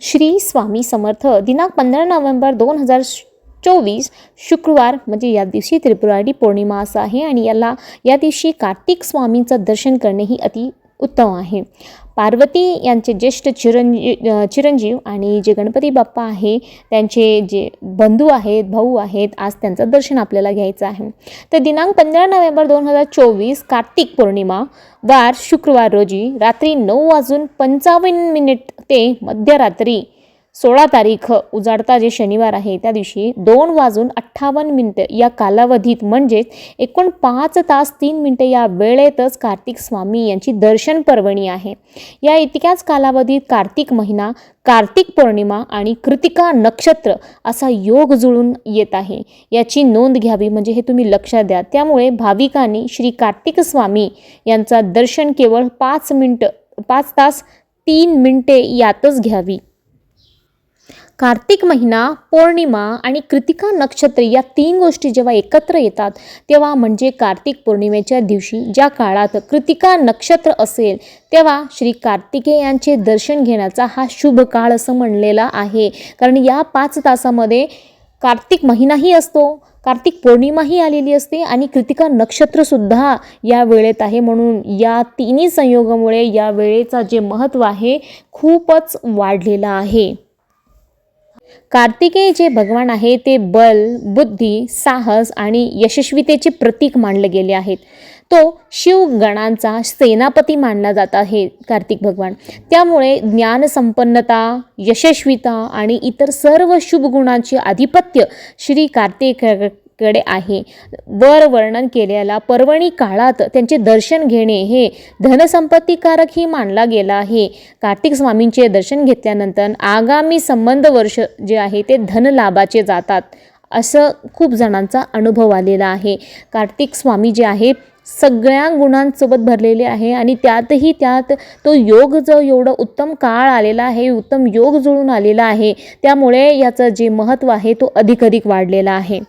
श्री स्वामी समर्थ दिनांक पंधरा नोव्हेंबर दोन हजार चोवीस शुक्रवार म्हणजे या दिवशी त्रिपुरारी पौर्णिमा असं आहे आणि याला या दिवशी कार्तिक स्वामींचं दर्शन करणेही अति उत्तम आहे. पार्वती यांचे ज्येष्ठ चिरंजी चिरंजीव आणि जे गणपती बाप्पा आहे त्यांचे जे बंधू आहेत भाऊ आहेत आज त्यांचं दर्शन आपल्याला घ्यायचं आहे. तर दिनांक पंधरा नोव्हेंबर दोन हजार चोवीस कार्तिक पौर्णिमा वार शुक्रवार रोजी रात्री नऊ वाजून पंचावन्न मिनिट ते मध्यरात्री सोळा तारीख उजाडता जे शनिवार आहे त्या दिवशी दोन वाजून अठ्ठावन्न मिनटं या कालावधीत म्हणजेच एकूण पाच तास तीन मिनटं या वेळेतच कार्तिक स्वामी यांची दर्शन पर्वणी आहे. या इतक्याच कालावधीत कार्तिक महिना कार्तिक पौर्णिमा आणि कृतिका नक्षत्र असा योग जुळून येत आहे. याची नोंद घ्यावी म्हणजे हे तुम्ही लक्षात द्या. त्यामुळे भाविकांनी श्री कार्तिक स्वामी यांचा दर्शन केवळ पाच मिनटं पाच तास तीन मिनटे यातच घ्यावी. कार्तिक महिना पौर्णिमा आणि कृतिका नक्षत्र या तीन गोष्टी जेव्हा एकत्र येतात तेव्हा म्हणजे कार्तिक पौर्णिमेच्या दिवशी ज्या काळात कृतिका नक्षत्र असेल तेव्हा श्री कार्तिकेयांचे दर्शन घेण्याचा हा शुभ काळ असं म्हणलेला आहे. कारण या पाच तासामध्ये कार्तिक महिनाही असतो कार्तिक पौर्णिमाही आलेली असते आणि कृतिका नक्षत्रसुद्धा या वेळेत आहे म्हणून या तिन्ही संयोगामुळे या वेळेचा जे महत्त्व आहे खूपच वाढलेलं आहे. कार्तिकेय जे भगवान आहे ते बल बुद्धी साहस आणि यशस्वीतेचे प्रतीक मानले गेले आहेत. तो शिवगणांचा सेनापती मानला जात आहे कार्तिक भगवान. त्यामुळे ज्ञानसंपन्नता यशस्वीता आणि इतर सर्व शुभ गुणांचे आधिपत्य श्री कार्तिक कडे आहे. वर वर्णन केलेला पर्वणी काळात त्यांचे दर्शन घेणे हे धनसंपत्तीकारकही मानला गेला आहे. कार्तिक स्वामींचे दर्शन घेतल्यानंतर आगामी संबंध वर्ष जे आहे ते धनलाभाचे जातात. असं खूप जणांचा अनुभव आलेला आहे. कार्तिक स्वामी जे आहेत सगळ्या गुणांसोबत भरलेले आहे आणि त्यातही त्यात तो योग जो एवढं उत्तम काळ आलेला आहे उत्तम योग जुळून आलेला आहे त्यामुळे याचं जे महत्त्व आहे तो अधिक अधिक वाढलेला आहे.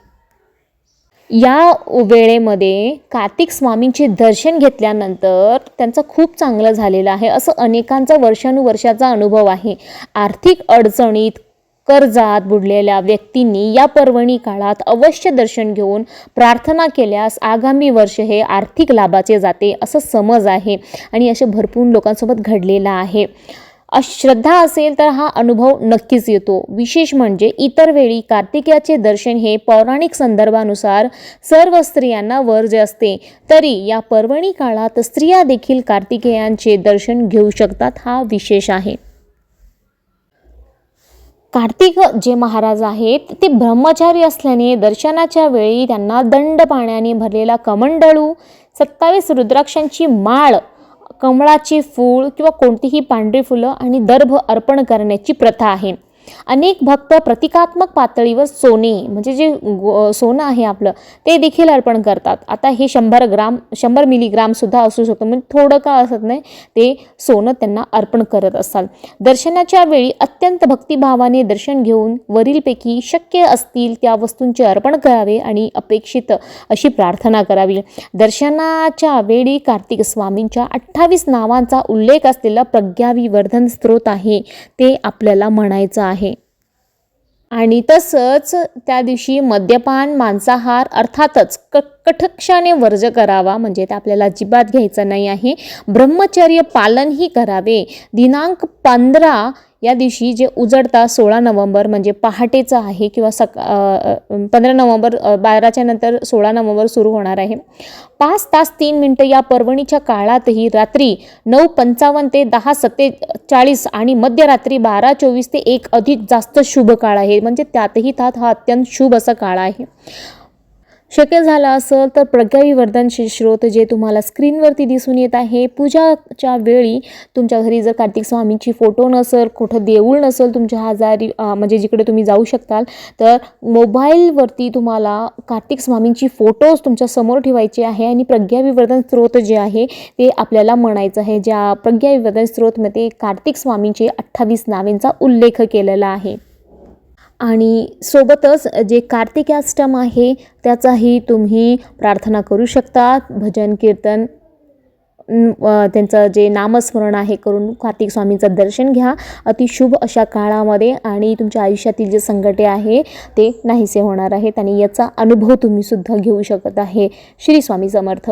या वेळेमध्ये कार्तिक स्वामींचे दर्शन घेतल्यानंतर त्यांचं खूप चांगलं झालेलं आहे. असं अनेकांचा वर्षानुवर्षाचा अनुभव आहे. आर्थिक अडचणीत कर्जात बुडलेल्या व्यक्तींनी या पर्वणी काळात अवश्य दर्शन घेऊन प्रार्थना केल्यास आगामी वर्ष हे आर्थिक लाभाचे जाते असं समज आहे आणि असे भरपूर लोकांसोबत घडलेलं आहे. श्रद्धा असेल तर हा अनुभव नक्कीच येतो. विशेष म्हणजे इतर वेळी कार्तिकेयाचे दर्शन हे पौराणिक संदर्भानुसार सर्व स्त्रियांना वर्ज असते तरी या पर्वणी काळात स्त्रिया देखील कार्तिकेयांचे दर्शन घेऊ शकतात हा विशेष आहे. कार्तिक जे महाराज आहेत ते ब्रह्मचारी असल्याने दर्शनाच्या वेळी त्यांना दंड पाण्याने भरलेला कमंडळू सत्तावीस रुद्राक्षांची माळ कमळाची फूल किंवा कोणतीही पांढरी फुलं आणि दर्भ अर्पण करण्याची प्रथा आहे. अनेक भक्त प्रतिकात्मक पातळीवर सोने म्हणजे जे गो सोनं आहे आपलं ते देखील अर्पण करतात. आता हे शंभर ग्राम शंभर मिलीग्रामसुद्धा असू शकतं म्हणजे थोडं का असत नाही ते सोनं त्यांना अर्पण करत असतात दर्शनाच्या वेळी अत्यंत भक्तिभावाने दर्शन घेऊन वरीलपैकी शक्य असतील त्या वस्तूंचे अर्पण करावे आणि अपेक्षित अशी प्रार्थना करावी. दर्शनाच्या वेळी कार्तिक स्वामींच्या अठ्ठावीस नावांचा उल्लेख असलेला प्रज्ञाविवर्धन स्त्रोत आहे ते आपल्याला म्हणायचं आहे. आहे. आणि तसंच त्या दिवशी मद्यपान मांसाहार अर्थातच क कठक्षाने वर्ज करावा म्हणजे ते आपल्याला अजिबात घ्यायचं नाही आहे. ब्रह्मचर्य पालनही करावे. दिनांक पंधरा या दिवशी जे उजडता सोळा नोव्हेंबर म्हणजे पहाटेचं आहे किंवा सका पंधरा नोव्हेंबर बाराच्या नंतर सोळा नोव्हेंबर सुरू होणार आहे. पाच तास तीन मिनटं या पर्वणीच्या काळातही रात्री नऊ पंचावन्न ते दहा सत्तेचाळीस आणि मध्यरात्री बारा चोवीस ते एक अधिक जास्त शुभ काळ आहे. म्हणजे त्यातही त्यात हा अत्यंत शुभ असा काळ आहे. शक्य झालं असेल तर प्रज्ञाविवर्धनचे स्रोत जे तुम्हाला स्क्रीनवरती दिसून येत आहे पूजाच्या वेळी तुमच्या घरी जर कार्तिक स्वामींची फोटो नसेल कुठं देऊळ नसेल तुमच्या हजारी म्हणजे जिकडे तुम्ही जाऊ शकताल तर मोबाईलवरती तुम्हाला कार्तिक स्वामींची फोटोज तुमच्यासमोर ठेवायचे आहे आणि प्रज्ञाविवर्धन स्रोत जे आहे ते आपल्याला म्हणायचं आहे. ज्या प्रज्ञाविवर्धन स्रोतमध्ये कार्तिक स्वामींचे अठ्ठावीस नावेंचा उल्लेख केलेला आहे. आणि सोबतच जे कार्तिकाष्टम आहे त्याचाही तुम्ही प्रार्थना करू शकता. भजन कीर्तन त्यांचं जे नामस्मरण आहे करून कार्तिक स्वामींचं दर्शन घ्या. अतिशुभ अशा काळामध्ये आणि तुमच्या आयुष्यातील जे संकटे आहे ते नाहीसे होणार आहेत आणि याचा अनुभव तुम्हीसुद्धा घेऊ शकत आहे. श्री स्वामी समर्थ.